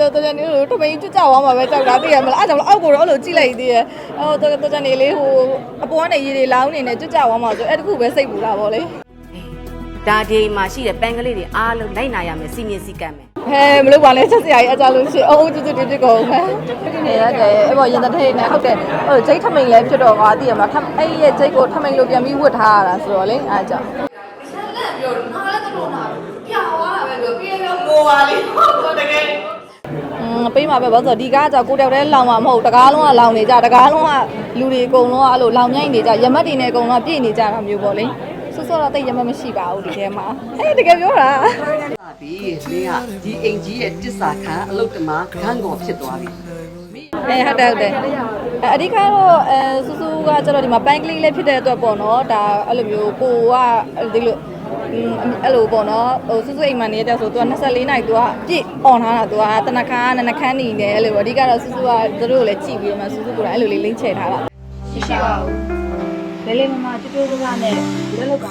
တော့တော်ကြနေလို့ထမင်းကြွကြသွားမှာပဲကြောက်တာသိရမလားအဲ့ကြောင့်အောက်ကိုတော့အဲ့လိုကြည့်လိုက်သေးရဲ့အော်တော်တော်ကြနေလေးဟိုအပေါ်ကနေရေတွေလောင်းနေနေကြွကြသွားမှာဆိုအဲ့တခုပဲစိတ်ပူတာပေါ့လေဒါဒီမှာရှိတဲ့ပန်းကလေးတွေအားလုံးလိုက်နာရမယ်စီမင်းစည်းကမ်းမယ်ဟဲမလို့ပါလဲချက်စရာကြီးအကြလို့ရှိအောင်တူတူတူတူကုန်မယ်နေရတယ်အဲ့ပေါ်ရင်တထိတ်နဲ့ဟုတ်တယ်ဟိုဂျိတ်ထမိန်လည်းဖြစ်တော့ကွာသိရမလားထအဲ့ရဲ့ဂျိတ်ကိုထမိန်လိုပြန်ပြီးဝတ်ထားရတာဆိုတော့လေအားကြောင့်อืมပေး မှာပဲဘာလို့ဆိုတော့ဒီကားကကြောက်ကိုတယောက်တည်းလောင်မှာမဟုတ်တကားလုံးကလောင်နေကြတကားလုံးကလူတွေအကုန်လုံးကအဲ့လိုလောင်မြိုက်နေကြရမတ်တွေနဲ့အကုန်လုံးကပြည့်နေကြတာမျိုးပေါ့လေဆော့ဆော့တော့တိတ်ရမတ်မရှိပါဘူးဒီထဲမှာအေးတကယ်ပြောတာပါပြီမင်းကဒီအိမ်ကြီးရဲ့တစ္ဆာခံအလုတ်တမခန်းကောဖြစ်သွားပြီအဲဟုတ်တယ်ဟုတ်တယ်အဲအဓိကတော့အဲစူးစူးကကျတော့ဒီမှာပန်းကလေးလေးဖြစ်တဲ့အတွက်ပေါ့နော်ဒါအဲ့လိုမျိုးကိုကဒီလိုอืม အဲ့လိုပေါ့နော်ဟိုစူးစူးအိမ်မှာနေတဲ့ဆိုသူက24နိုင်သူကပြည့် on ထားတာသူကတနခါနနခန်းနေတယ်အဲ့လိုပေါ့အဓိကတော့စူးစူးကသူတို့ကိုလည်းကြည့်ပြီးတော့မှစူးစူးကိုလည်းအဲ့လိုလေးလိမ့်ချထားတာရှိပါဘူး။လေးလေးမမတူတူကနဲ့လက်လောက်က